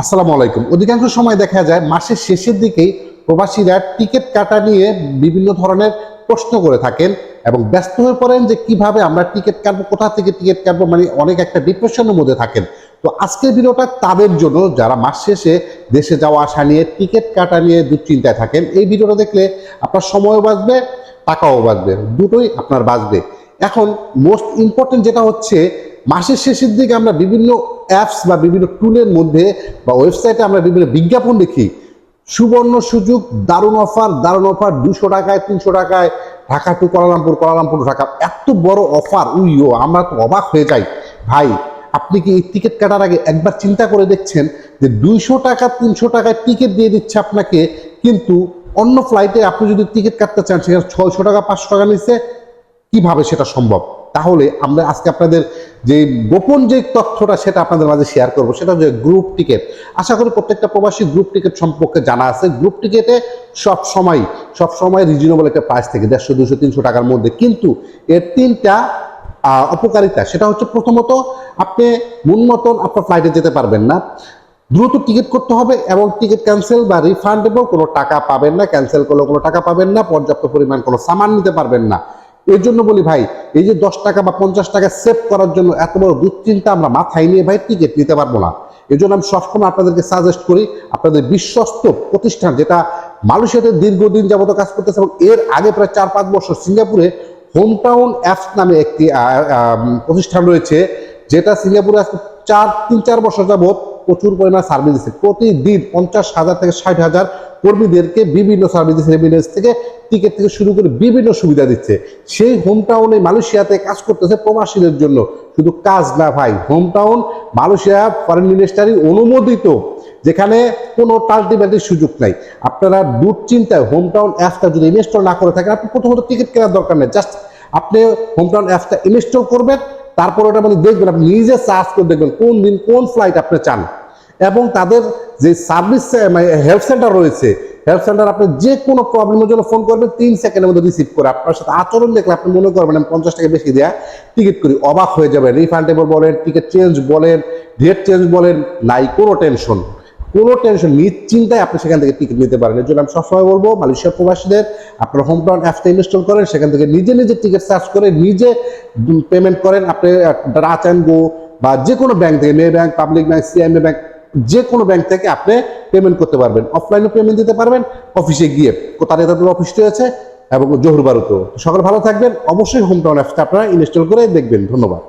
আসসালামু আলাইকুম। অধিকাংশ সময় দেখা যায় মাসের শেষের দিকেই প্রবাসীরা টিকিট কাটা নিয়ে বিভিন্ন ধরনের প্রশ্ন করে থাকেন এবং ব্যস্ত হয়ে পড়েন যে কীভাবে আমরা টিকিট কাটবো, কোথা থেকে টিকিট কাটবো মানে অনেক একটা ডিপ্রেশনের মধ্যে থাকেন। তো আজকের ভিডিওটা তাদের জন্য, যারা মাস শেষে দেশে যাওয়া আসা নিয়ে টিকিট কাটা নিয়ে দুশ্চিন্তায় থাকেন, এই ভিডিওটা দেখলে আপনার সময়ও বাঁচবে, টাকাও বাঁচবে, দুটোই আপনার বাঁচবে। এখন মোস্ট ইম্পর্টেন্ট যেটা হচ্ছে মাসের শেষের দিকে আমরা বিভিন্ন অ্যাপস বা বিভিন্ন টুলের মধ্যে বা ওয়েবসাইটে আমরা বিভিন্ন বিজ্ঞাপন দেখি। সুবর্ণ সুযোগ, দারুণ অফার দারুণ অফার দুশো টাকায়, তিনশো টাকায়, Dhaka to Kuala Lumpur Kuala Lumpur Dhaka. এত বড় অফার উইও আমরা তো অবাক হয়ে যাই। ভাই, আপনি কি এই টিকিট কাটার আগে একবার চিন্তা করে দেখছেন যে দুইশো টাকা, তিনশো টাকায় টিকিট দিয়ে দিচ্ছে আপনাকে, কিন্তু অন্য ফ্লাইটে আপনি যদি টিকিট কাটতে চান, সেখানে ছয়শো টাকা, পাঁচশো টাকা নিচ্ছে, কীভাবে সেটা সম্ভব? তাহলে আমরা আজকে আপনাদের যে গোপন যে তথ্যটা সেটা আপনাদের মাঝে শেয়ার করব, সেটা হচ্ছে গ্রুপ টিকিট আশা করি প্রত্যেকটা প্রবাসী গ্রুপ টিকিট সম্পর্কে জানা আছে। গ্রুপ টিকিটে সব সময় সব সময় রিজনেবল একটা প্রাইস থেকে, দেড়শো দুশো তিনশো টাকার মধ্যে। কিন্তু এর তিনটা অপকারিতা, সেটা হচ্ছে প্রথমত আপনি মন মতন আপনার ফ্লাইটে যেতে পারবেন না। দ্রুত টিকিট করতে হবে এবং টিকিট ক্যান্সেল বা রিফান্ডেবল কোনো টাকা পাবেন না ক্যান্সেল করলে কোনো টাকা পাবেন না, পর্যাপ্ত পরিমাণ কোনো সামান নিতে পারবেন না। এর জন্য বলি ভাই এই যে দশ টাকা বা পঞ্চাশ টাকা সেভ করার জন্য এত বড় দুশ্চিন্তা আমরা মাথায় নিয়ে ভাই টিকিট নিতে পারব না। এই জন্য আমি সবসময় আপনাদেরকে সাজেস্ট করি, আপনাদের বিশ্বস্ত প্রতিষ্ঠান যেটা মালয়েশিয়াতে দীর্ঘদিন যাবত কাজ করতেছে এবং এর আগে প্রায় চার পাঁচ বছর সিঙ্গাপুরে হোমটাউন অ্যাপস নামে একটি প্রতিষ্ঠান রয়েছে, যেটা সিঙ্গাপুরে আজকে চার, তিন, চার বছর যাবত প্রচুর পরিমাণ সার্ভিস দিচ্ছে। প্রতিদিন পঞ্চাশ হাজার থেকে ষাট হাজার কর্মীদেরকে বিভিন্ন সার্ভিস রেমিডেন্স থেকে টিকিট থেকে শুরু করে বিভিন্ন সুবিধা দিচ্ছে। সেই হোম টাউনে মালয়েশিয়াতে কাজ করতেছে প্রবাসীদের জন্য। শুধু কাজ না ভাই home town Malaysia foreign ministry অনুমোদিত, যেখানে কোনো টাল্টিমেন্টের সুযোগ নাই। আপনারা দুশ্চিন্তায় হোম টাউন অ্যাপটা যদি ইনস্টল না করে থাকেন, আপনি প্রথমত টিকিট কেনার দরকার নেই। জাস্ট আপনি হোম টাউন অ্যাপটা ইনস্টল করবেন তারপর ওটা মানে দেখবেন আপনি নিজে সার্চ করে দেখবেন কোন দিন কোন ফ্লাইট আপনি চান। এবং তাদের যে সার্ভিস হেল্প সেন্টার রয়েছে হেল্প সেন্টার আপনি যে কোনো প্রবলেমের জন্য ফোন করবেন, তিন সেকেন্ডের মধ্যে রিসিভ করে আপনার সাথে আচরণ দেখলে আপনি মনে করবেন আমি পঞ্চাশ টাকা বেশি দেয়া টিকিট করি, অবাক হয়ে যাবেন। রিফান্ডেবল বলেন টিকিট চেঞ্জ বলেন ডেট চেঞ্জ বলেন, নাই কোনো টেনশন কোনো টেনশন নিশ্চিন্তায় আপনি সেখান থেকে টিকিট নিতে পারেন। এর জন্য আমি সবসময় বলব মালয়েশিয়া প্রবাসীদের, আপনার হোম টাউন অ্যাপটা ইনস্টল করেন, সেখান থেকে নিজে নিজে টিকিট সার্চ করে, নিজে পেমেন্ট করেন। আপনি রাচ অ্যান্ড গো বা যে কোনো ব্যাংক থেকে মে ব্যাংক পাবলিক ব্যাংক সিআইএমএ ব্যাংক যে কোনো ব্যাংক থেকে আপনি পেমেন্ট করতে পারবেন। অফলাইনে পেমেন্ট দিতে পারবেন অফিসে গিয়ে। তাদের তাদের অফিস রয়েছে এবং জহুর বারুতেও সকলে ভালো থাকবেন। অবশ্যই হোম টাউন অ্যাপটা আপনারা ইনস্টল করে দেখবেন। ধন্যবাদ।